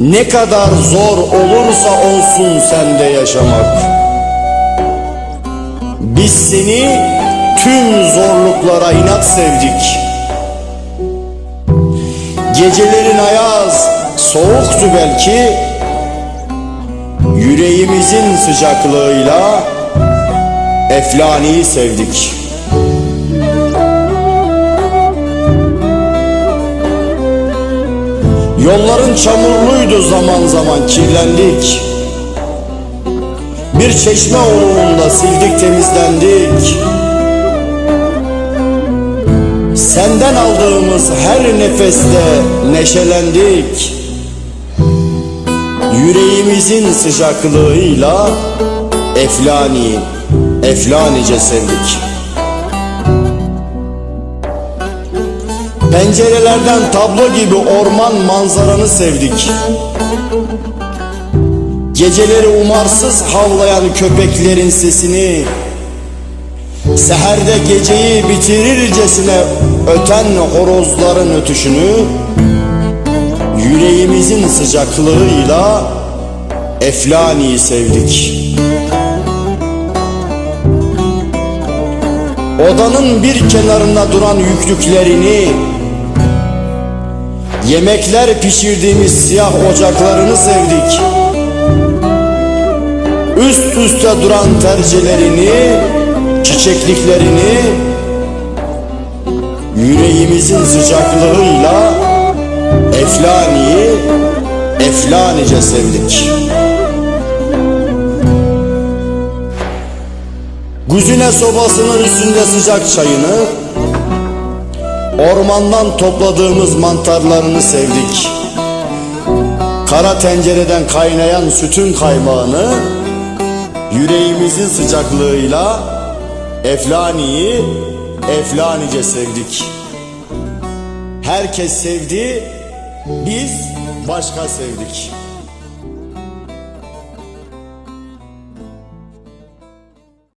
Ne kadar zor olursa olsun sende yaşamak. Biz seni tüm zorluklara inat sevdik. Gecelerin ayaz soğuktu belki. Yüreğimizin sıcaklığıyla Eflani'yi sevdik Çamurluydu zaman zaman kirlendik. Bir çeşme oğlunda sildik temizlendik. Senden aldığımız her nefeste neşelendik. Yüreğimizin sıcaklığıyla Eflani, Eflanice sevdik Pencerelerden tablo gibi orman manzaranı sevdik. Geceleri umarsız havlayan köpeklerin sesini Seherde geceyi bitirircesine öten horozların ötüşünü Yüreğimizin sıcaklığıyla Eflani'yi sevdik. Odanın bir kenarında duran yüklüklerini Yemekler pişirdiğimiz siyah ocaklarını sevdik. Üst üste duran tercihlerini Çiçekliklerini Yüreğimizin sıcaklığıyla Eflani'yi Eflanice sevdik. Güzine sobasının üstünde sıcak çayını Ormandan topladığımız mantarlarını sevdik. Kara tencereden kaynayan sütün kaymağını Yüreğimizin sıcaklığıyla Eflani'yi Eflanice sevdik. Herkes sevdi Biz başka sevdik